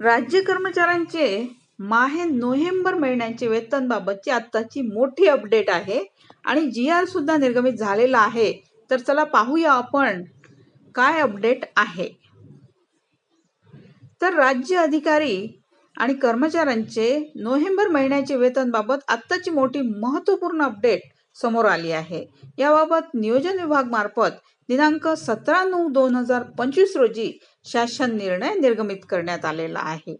राज्य कर्मचाऱ्यांचे माहे नोव्हेंबर महिन्याचे वेतनबाबतची आत्ताची मोठी अपडेट आहे आणि जी आर सुद्धा निर्गमित झालेला आहे. तर चला पाहूया आपण काय अपडेट आहे. तर राज्य अधिकारी आणि कर्मचाऱ्यांचे नोव्हेंबर महिन्याचे वेतनबाबत आत्ताची मोठी महत्त्वपूर्ण अपडेट समोर आली आहे. याबाबत नियोजन विभाग मार्फत दिनांक सतरा नऊ दोन हजार पंचवीस रोजी शासन निर्णय निर्गमित करण्यात आलेला आहे.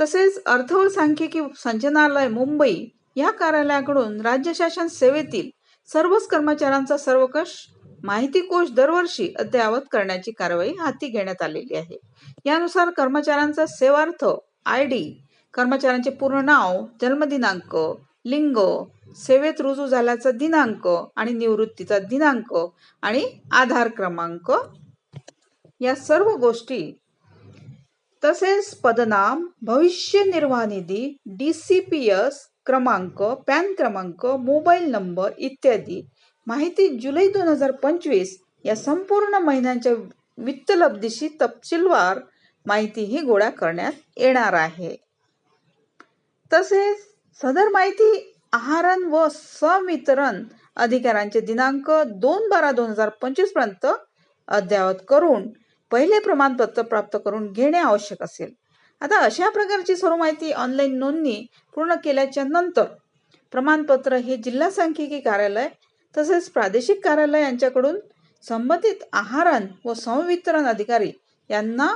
तसेच अर्थ व सांख्यिकी संचनालय मुंबई या कार्यालयाकडून राज्य शासन सेवेतील सर्वच कर्मचाऱ्यांचा सर्वकष माहिती कोश दरवर्षी अद्ययावत करण्याची कारवाई हाती घेण्यात आलेली आहे. यानुसार कर्मचाऱ्यांचा सेवार्थ आय डी कर्मचाऱ्यांचे पूर्ण नाव जन्मदिनांक लिंग सेवेत रुजू झाल्याचा दिनांक आणि निवृत्तीचा दिनांक आणि आधार क्रमांक या सर्व गोष्टी तसेच पदनाम भविष्य निर्वाह निधी डी सी पी एस क्रमांक पॅन क्रमांक मोबाईल नंबर इत्यादी माहिती जुलै दोन हजार पंचवीस या संपूर्ण महिन्यांच्या वित्तलब्धीशी तपशीलवार माहितीही गोळा करण्यात येणार आहे. तसेच सदर माहिती आहारण व संवितरण अधिकाऱ्यांचे दिनांक दोन बारा दोन हजार पंचवीसपर्यंत अद्ययावत करून पहिले प्रमाणपत्र प्राप्त करून घेणे आवश्यक असेल. आता अशा प्रकारची सर्व माहिती ऑनलाईन नोंदणी पूर्ण केल्याच्यानंतर प्रमाणपत्र हे जिल्हा सांख्यिकी कार्यालय तसेच प्रादेशिक कार्यालय यांच्याकडून संबंधित आहारण व संवितरण अधिकारी यांना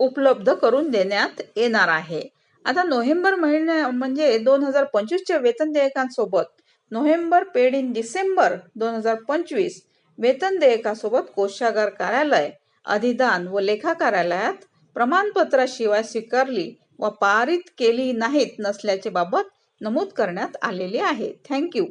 उपलब्ध करून देण्यात येणार आहे. आता नोव्हेंबर महिन्या म्हणजे दोन हजार पंचवीसच्या वेतन देयकांसोबत नोव्हेंबर पेड इन डिसेंबर दोन हजार पंचवीस वेतन देयकासोबत कोषागार कार्यालय अधिदान व लेखा कार्यालयात प्रमाणपत्राशिवाय स्वीकारली व पारित केली नाहीत नसल्याचे बाबत नमूद करण्यात आलेले आहे. थँक्यू